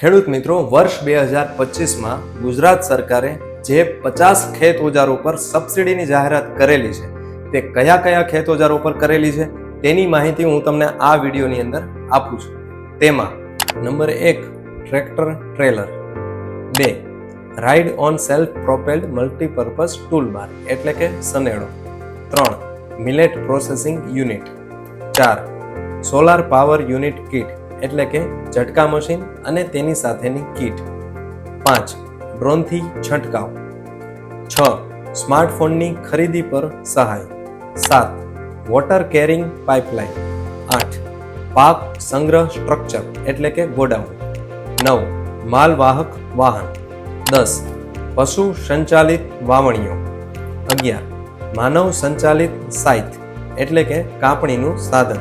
ખેડૂત મિત્રો, વર્ષ બે હજાર પચીસમાં ગુજરાત સરકારે જે પચાસ ખેત ઓજારો પર સબસિડીની જાહેરાત કરેલી છે, તે કયા કયા ખેત ઓજારો પર કરેલી છે, તેની માહિતી હું તમને આ વિડીયોની અંદર આપું છું. તેમાં નંબર એક, ટ્રેક્ટર, ટ્રેલર. બે, ride on self propelled multipurpose tool બાર એટલે કે સનેડો. ત્રણ, મિલેટ પ્રોસેસિંગ યુનિટ. ચાર, સોલાર પાવર યુનિટ કીટ. એટલે કે ઝટકા મશીન અને તેની સાથેની કીટ. પાંચ, ડ્રોનથી છંટકાવ. છ, સ્માર્ટફોનની ખરીદી પર સહાય. સાત, વોટર કેરિંગ પાઇપલાઇન. આઠ, પાક સંગ્રહ સ્ટ્રક્ચર એટલે કે ગોડાઉન. નવ, માલવાહક વાહન. દસ, પશુ સંચાલિત વાવણીઓ. અગિયાર, માનવ સંચાલિત સાઇથ એટલે કે કાપણીનું સાધન.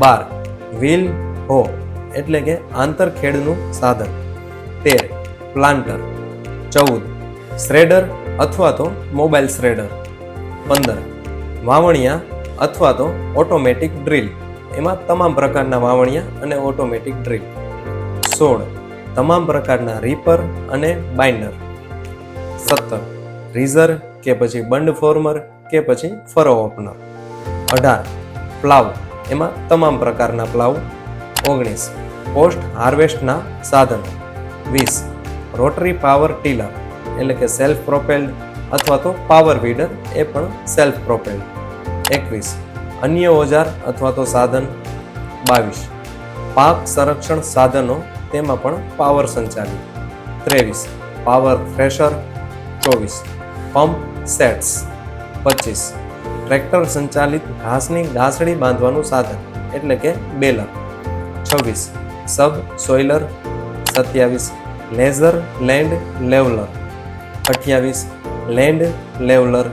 બાર, વ્હીલ હો, એટલે કે આંતરખેડનું સાધન. તેર પ્લાન્ટર ચૌદ શ્રેડર અથવા તો મોબાઈલ શ્રેડર પંદર, વાવણિયા અથવા તો ઓટોમેટિક ડ્રીલ એમાં તમામ પ્રકારના વાવણિયા અને ઓટોમેટિક ડ્રીલ સોળ, તમામ પ્રકારના રીપર અને બાઇન્ડર સત્તર રીઝર કે પછી બંડ ફોર્મર કે પછી ફરો ઓપનર અઢાર પ્લાવ એમાં તમામ પ્રકારના પ્લાવ ઓગણીસ. પોસ્ટ હાર્વેસ્ટના સાધનો. વીસ. રોટરી પાવર ટીલર, એટલે કે સેલ્ફ પ્રોપેલ્ડ અથવા તો પાવર વીડર, એ પણ સેલ્ફ પ્રોપેલ્ડ એકવીસ. અન્ય ઓજાર અથવા તો સાધન. બાવીસ. પાક સંરક્ષણ સાધનો, તેમાં પણ પાવર સંચાલિત. ત્રેવીસ. Power thresher. ચોવીસ. Pump sets. પચીસ. ટ્રેક્ટર સંચાલિત ઘાસની ઘાસડી બાંધવાનું સાધન, એટલે કે બેલર. છવ્વીસ. સબ સોઇલર, સત્યાવીસ. Laser, land, leveller. અઠ્યાવીસ. Land, leveller.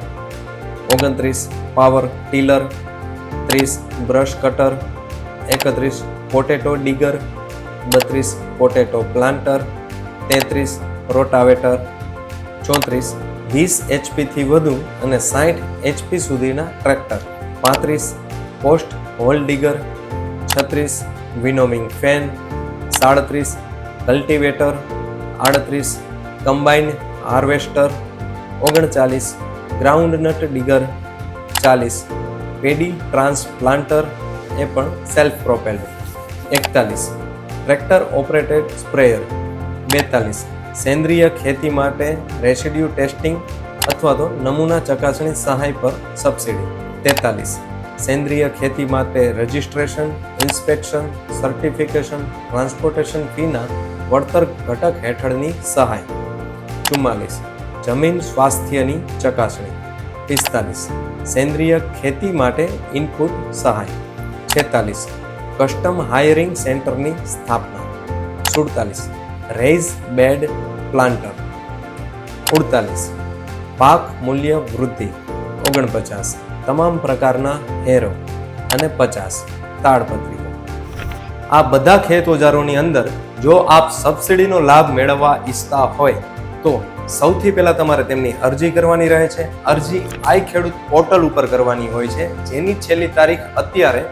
ઓગણત્રીસ. Power tiller. ત્રીસ. Brush cutter. એકત્રીસ. Potato digger. બત્રીસ. Potato planter. તેત્રીસ. રોટાવેટર. ચોત્રીસ. વીસ એચપીથી વધુ અને સાઠ એચપી સુધીના ટ્રેક્ટર. પાંત્રીસ. Post hole digger. છત્રીસ. વિનોમિંગ ફેન, સાડત્રીસ, કલ્ટિવેટર, આડત્રીસ કમ્બાઇન હાર્વેસ્ટર, ઓગણચાલીસ ગ્રાઉન્ડનટ ડિગર, ચાલીસ, પેડી ટ્રાન્સપ્લાન્ટર, એ પણ સેલ્ફ પ્રોપેલ્ડ એકતાલીસ, ટ્રેક્ટર ઓપરેટેડ સ્પ્રેયર, બેતાલીસ, સેન્દ્રિય ખેતી માટે રેસિડ્યુ ટેસ્ટિંગ અથવા તો નમૂના ચકાસણી સહાય પર સબસિડી, તેતાલીસ, સેન્દ્રિય ખેતી માટે રજિસ્ટ્રેશન ઇન્સ્પેક્શન, સર્ટિફિકેશન, ટ્રાન્સપોર્ટેશન ફીના વળતર ઘટક હેઠળની સહાય. ચુમ્માલીસ. જમીન સ્વાસ્થ્યની ચકાસણી. પિસ્તાલીસ. સેન્દ્રિય ખેતી માટે ઇનપુટ સહાય. છેતાલીસ. કસ્ટમ હાયરિંગ સેન્ટરની સ્થાપના. સુડતાલીસ. Raised bed planter. ઉડતાલીસ. પાક મૂલ્ય વૃદ્ધિ. ઓગણપચાસ. તમામ પ્રકારના હેરો. અને પચાસ. તાડપત્રીઓ આ બધા ખેત ઓજારોની અંદર જો આપ સબસિડીનો લાભ મેળવવા ઈચ્છતા હોય, તો સૌથી પહેલા તમારે તેમની અરજી કરવાની રહે છે. અરજી આઈ ખેડૂત પોર્ટલ ઉપર કરવાની હોય છે, જેની છેલ્લી તારીખ અત્યારે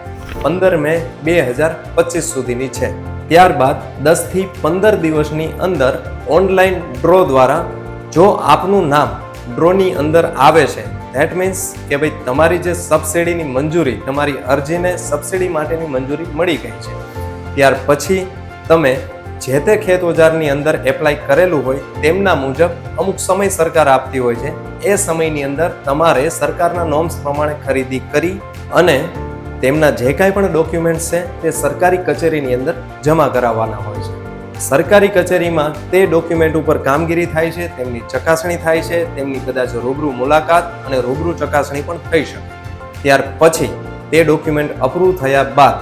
પંદર મે બે હજાર પચીસ સુધીની છે. ત્યારબાદ દસથી પંદર દિવસની અંદર ઓનલાઈન ડ્રો દ્વારા જો આપનું નામ ડ્રોની અંદર આવે છે ધેટ મીન્સ કે ભાઈ તમારી જે સબસિડીની મંજૂરી, તમારી અરજીને સબસિડી માટેની મંજૂરી મળી ગઈ છે. ત્યાર પછી તમે જે તે ખેત ઓજારની અંદર એપ્લાય કરેલું હોય તેમના મુજબ અમુક સમય સરકાર આપતી હોય છે. એ સમયની અંદર તમારે સરકારના નોર્મ્સ પ્રમાણે ખરીદી કરી અને તેમના જે કાંઈ પણ ડોક્યુમેન્ટ્સ છે તે સરકારી કચેરીની અંદર જમા કરાવવાના હોય છે. સરકારી કચેરીમાં તે ડોક્યુમેન્ટ ઉપર કામગીરી થાય છે, તેમની ચકાસણી થાય છે, તેમની કદાચ રૂબરૂ મુલાકાત અને રૂબરૂ ચકાસણી પણ થઈ શકે. ત્યાર પછી તે ડોક્યુમેન્ટ અપ્રૂવ થયા બાદ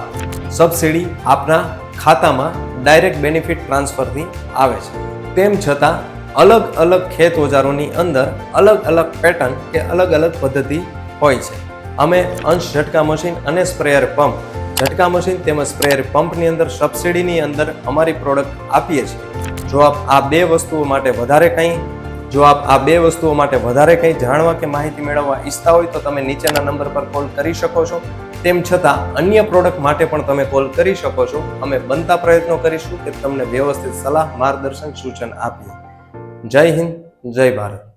સબસિડી આપના ખાતામાં ડાયરેક્ટ બેનિફિટ ટ્રાન્સફરથી આવે છે. તેમ છતાં, અલગ અલગ ખેત ઓજારોની અંદર અલગ અલગ પેટર્ન કે અલગ અલગ પદ્ધતિ હોય છે. અમે અંશ ઝટકા મશીન અને સ્પ્રેયર પંપ, ઝટકા મશીન તેમજ સ્પ્રેયર પંપની અંદર સબસિડીની અંદર અમારી પ્રોડક્ટ આપીએ છીએ. જો આપ આ બે વસ્તુઓ માટે વધારે કંઈ, જો આપ આ બે વસ્તુઓ માટે વધારે કંઈ જાણવા કે માહિતી મેળવવા ઈચ્છતા હોય તો તમે નીચેના નંબર પર કોલ કરી શકો છો. તેમ છતાં અન્ય પ્રોડક્ટ માટે પણ તમે કોલ કરી શકો છો. અમે બનતા પ્રયત્નો કરીશું કે તમને વ્યવસ્થિત સલાહ, માર્ગદર્શન, સૂચન આપીએ. જય હિન્દ, જય ભારત.